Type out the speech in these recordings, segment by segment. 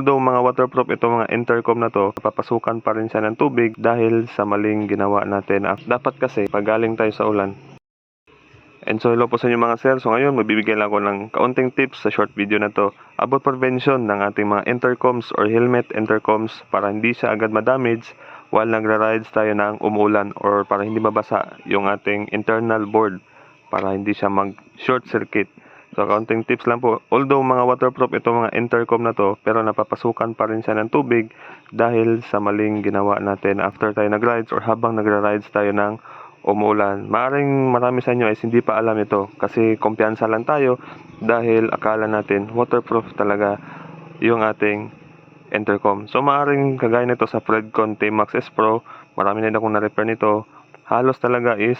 Although mga waterproof itong mga intercom na to, papasukan pa rin siya ng tubig dahil sa maling ginawa natin. Dapat kasi pag galing tayo sa ulan. And so hello po sa inyo mga sir. So ngayon magbibigay lang ako ng kaunting tips sa short video na to about prevention ng ating mga intercoms or helmet intercoms para hindi siya agad madamage while nagra-rides tayo ng umuulan or para hindi mabasa yung ating internal board para hindi siya mag short circuit. So, kaunting tips lang po. Although mga waterproof itong mga intercom na to, pero napapasukan pa rin siya ng tubig dahil sa maling ginawa natin after tayo nag-rides or habang nagra-rides tayo ng umuulan. Maaring marami sa inyo ay hindi pa alam ito kasi kumpiyansa lang tayo dahil akala natin waterproof talaga yung ating intercom. So, maaring kagaya nito sa Fredcon T-Max S Pro, marami na akong na-repair nito. Halos talaga is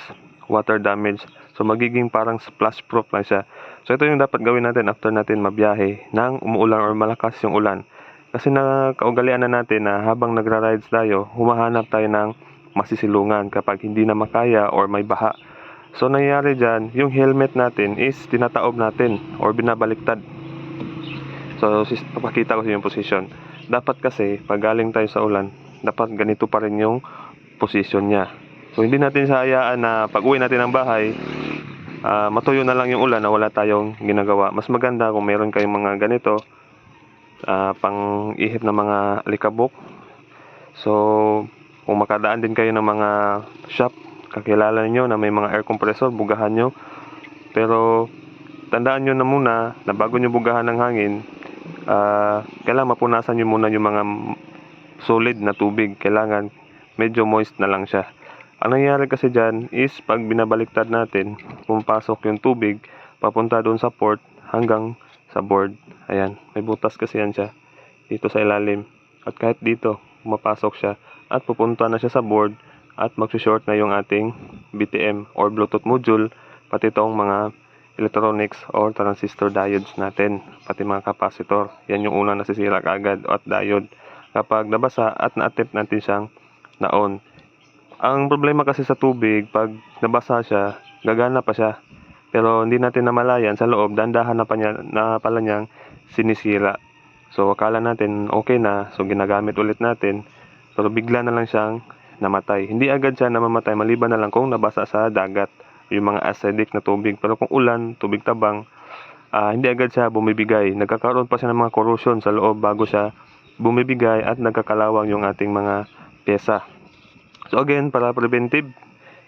water damage. So, magiging parang splash proof lang siya. So, ito yung dapat gawin natin after natin mabiyahe ng umuulan or malakas yung ulan. Kasi na kaugalian na natin na habang nagra-rides tayo, humahanap tayo ng masisilungan kapag hindi na makaya or may baha. So, nangyayari dyan, yung helmet natin is tinataob natin or binabaliktad. So, papakita ko sa yung position. Dapat kasi, pag galing tayo sa ulan, dapat ganito pa rin yung position niya. So, hindi natin sa hayaan na pag uwi natin ng bahay, ah, matuyo na lang yung ulan na wala tayong ginagawa. Mas maganda kung meron kayong mga ganito, ah, pang ihip na mga likabok. So, kung makadaan din kayo ng mga shop, kakilala nyo na may mga air compressor, bugahan nyo. Pero, tandaan nyo na muna na bago nyo bugahan ng hangin, ah, kailangan mapunasan nyo muna yung mga solid na tubig. Kailangan medyo moist na lang siya. Ang nangyayari kasi dyan is pag binabaliktad natin, pumapasok yung tubig, papunta doon sa port hanggang sa board. Ayan, may butas kasi yan siya dito sa ilalim. At kahit dito, pumapasok siya at pupunta na siya sa board at magsushort na yung ating BTM or Bluetooth module pati itong mga electronics or transistor diodes natin, pati mga capacitor. Yan yung unang nasisira agad at diode kapag nabasa at na-attempt natin siyang na-on. Ang problema kasi sa tubig, pag nabasa siya, gagana pa siya. Pero hindi natin namalayan sa loob, dandahan na, pa niya, na pala niyang sinisira. So akala natin okay na, so ginagamit ulit natin. Pero bigla na lang siyang namatay. Hindi agad siya namamatay, maliban na lang kung nabasa sa dagat, yung mga acidic na tubig. Pero kung ulan, tubig tabang, ah, hindi agad siya bumibigay. Nagkakaroon pa siya ng mga corrosion sa loob bago siya bumibigay at nagkakalawang yung ating mga pyesa. So again, para preventive,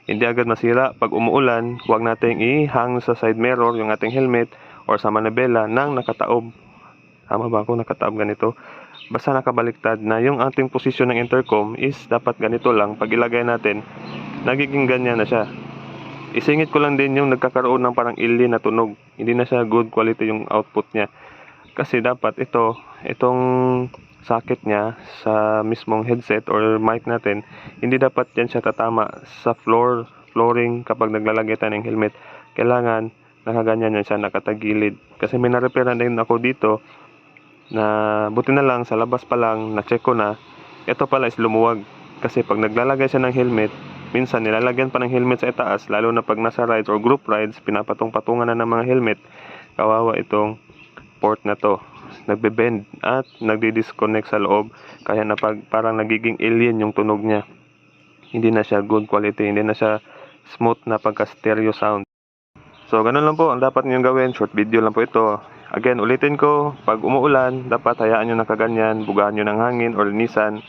hindi agad masira. Pag umuulan, huwag nating i-hang sa side mirror yung ating helmet or sa manabela nang nakataob. Tama ba ako nakataob ganito? Basta nakabaliktad na yung ating posisyon ng intercom is dapat ganito lang. Pag ilagay natin, nagiging ganyan na siya. Isingit ko lang din yung nagkakaroon ng parang ili na tunog. Hindi na siya good quality yung output niya. Kasi dapat ito, itong socket niya sa mismong headset or mic natin, hindi dapat yan siya tatama sa floor, flooring kapag naglalagay tayo ng helmet. Kailangan nakaganyan yan siya, nakatagilid. Kasi may na-repair na din ako dito na buti na lang sa labas pa lang, na-check ko na, ito pala is lumuwag. Kasi pag naglalagay siya ng helmet, minsan nilalagyan pa ng helmet sa itaas, lalo na pag nasa rides or group rides, pinapatong-patungan na ng mga helmet. Kawawa itong port na to nagbe-bend at nagdi-disconnect sa loob. Kaya na parang nagiging alien yung tunog niya. Hindi na siya good quality hindi na siya smooth na pagka stereo sound. So ganun lang po ang dapat niyo gawin. Short video lang po ito. Again ulitin ko pag umuulan dapat hayaan nyo na kaganyan bugahan nyo ng hangin or linisan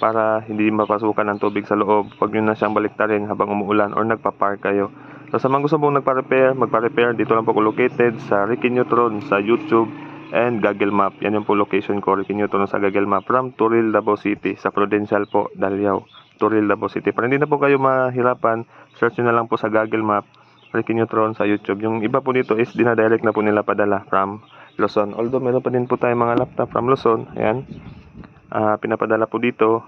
para hindi mapasukan ng tubig sa loob. Huwag nyo na siyang baliktarin habang umuulan or nagpa-park kayo. So sa mga gusto pong nagpa-repair magpa-repair dito lang po ko located sa Ricky Neutron sa YouTube and Google Map. Yan yung po location ko. Ricky Newton sa Google Map from Turil, Davao City. Sa Prudential po, Dalyaw. Turil, Davao City. Para hindi na po kayo mahirapan, search nyo na lang po sa Google Map. Ricky Neutron sa YouTube. Yung iba po dito is dinadirect na po nila padala from Luzon. Although meron pa din po tayo mga laptop from Luzon. Ayan. Ah, pinapadala po dito.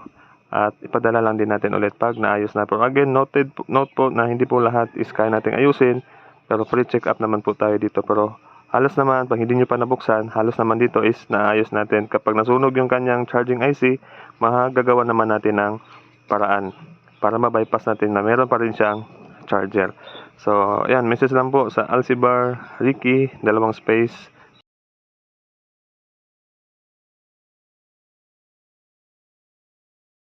At ipadala lang din natin ulit pag naayos na po. Again, noted, note po na hindi po lahat is kaya natin ayusin. Pero free check up naman po tayo dito. Pero halos naman, pag hindi nyo pa nabuksan, halos naman dito is naayos natin. Kapag nasunog yung kanyang charging IC, magagawa naman natin ng paraan para ma-bypass natin na meron pa rin siyang charger. So, ayan, message lang po sa Alcibar Ricky, dalawang space,